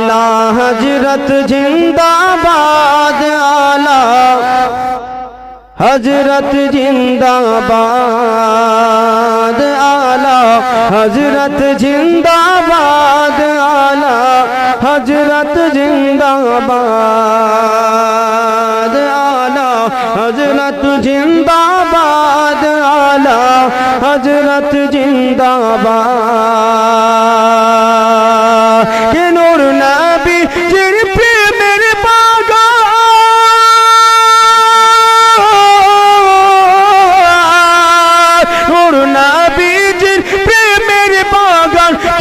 اعلی حضرت زندہ باد آلہ حضرت زندہ باد آلہ حضرت زندہ باد آلہ حضرت زندہ باد آلہ حضرت زندہ باد آلہ حضرت زندہ باد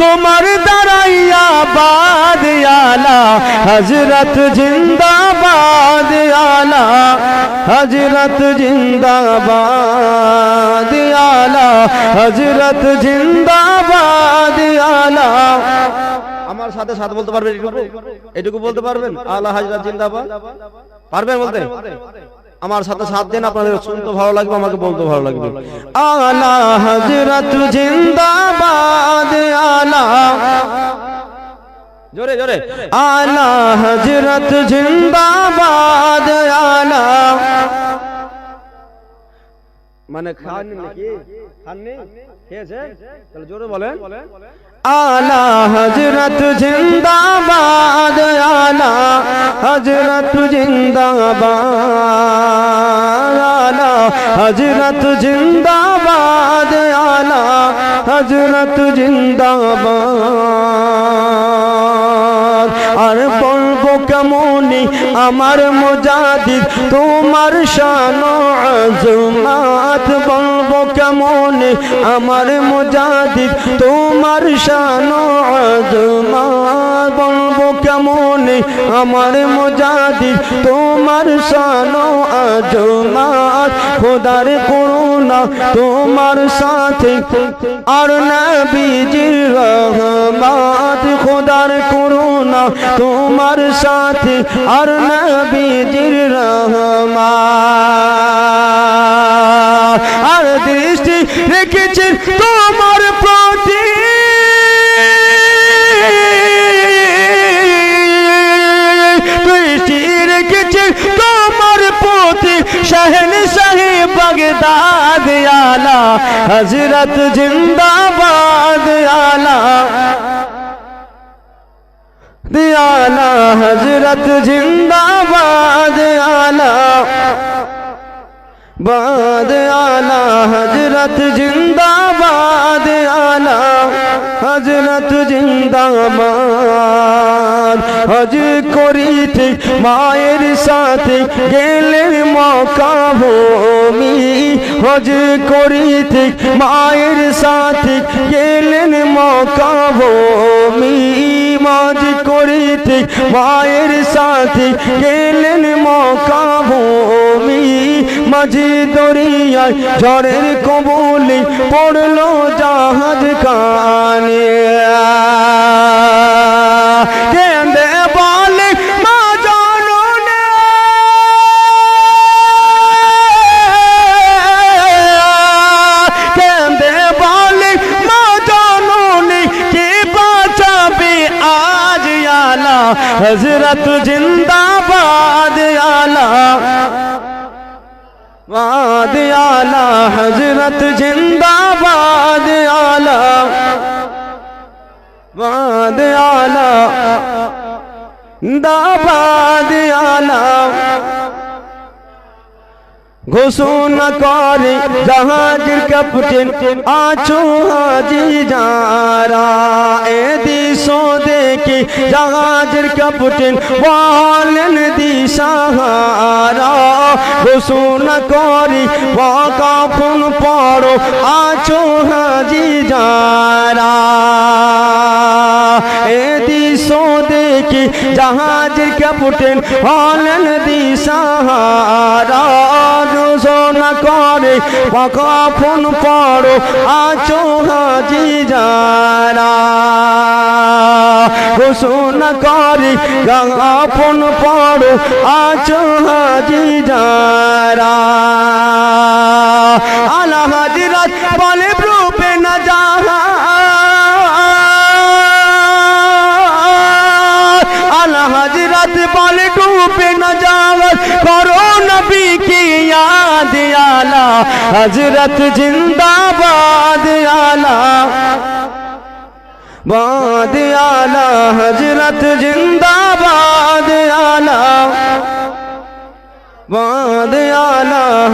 তোমার দাঁড়াইয়া বাদ আলা হজরত জিন্দাবাদ আলা হজরত জিন্দাবাদ আলা হজরত জিন্দাবাদ আলা। আমার সাথে সাথে বলতে পারবেন এটুকু? বলতে পারবেন? আলা হজরত জিন্দাবাদ? পারবেন বলতে? আমার সাথে সাথ দিন আপনাদের শুনতে ভালো লাগবে আমাকে বলতে ভালো লাগবে। আলা হজরত জিন্দাবাদ আলা জোরে জোরে। আলা হজরত জিন্দাবাদ আলা মানে খান নাকি? খেয়েছে? তাহলে জোরে বলেন। আলা হজরত জিন্দাবাদ, আলা হজরত জিন্দাবাদ, আলা হজরত জিন্দাবাদ, আলা হজরত জিন্দাবাদ। বলব কেমনি আমার মুজাদিদ তোমার শান আজমাত বলব কেমনি? আমার মুজাদিদ তোমার শান আজমাত আমার মুজাদিদ তোমার সানো আজমাত খোদার করুণা তোমার সাথে। আর নবীজির রহমত, খোদার করুণা তোমার সাথে। আর নবীজির کو پوتی شہن سہی بغداد یالا حضرت زندہ باد یالا دیالا حضرت زندہ باد یالا باد آلہ، حضرت زندہ باد آلہ۔ حضرت زندہ باد হজ করিতে মায়ের সাথে গেলেন মকা ভূমি। হজ করিতে মায়ের সাথে গেলেন মকা ভূমি। মাঝ করিতে মায়ের সাথে গেলেন মকা ভূমি। মাঝি দরিয়ায় ঝড়ের কবলে পড়ল জাহাজ কানে। حضرت زندہ باد آلہ واد آلہ حضرت زندہ باد آلہ واد آلہ داباد آلہ ঘোষণা করে জাহাজের ক্যাপ্টেন আছো হাজি যারা এ দিশ দেখে জাহাজের ক্যাপ্টেন বলেন দিশাহারা ঘোষণা করে কাফন পড়ো আছো হাজি যারা এ দিশ দেখে জাহাজের ক্যাপ্টেন হলেন দিশাহারা না করে, কখন পড়ো আচো হাজি যারা? ঘোষণ করে গাপন পড়ো আচো হাজি যারা? আলা হাজিরাত বলে রূপে না যাহা আলা হাজিরাত বলে ডুবে না যাওয়ার করো নবী बाद आला हजरत जिंदाबाद आला बाद आला हजरत जिंदाबाद आला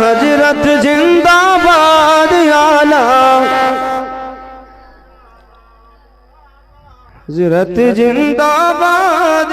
हजरत जिंदाबाद आला हजरत जिंदाबाद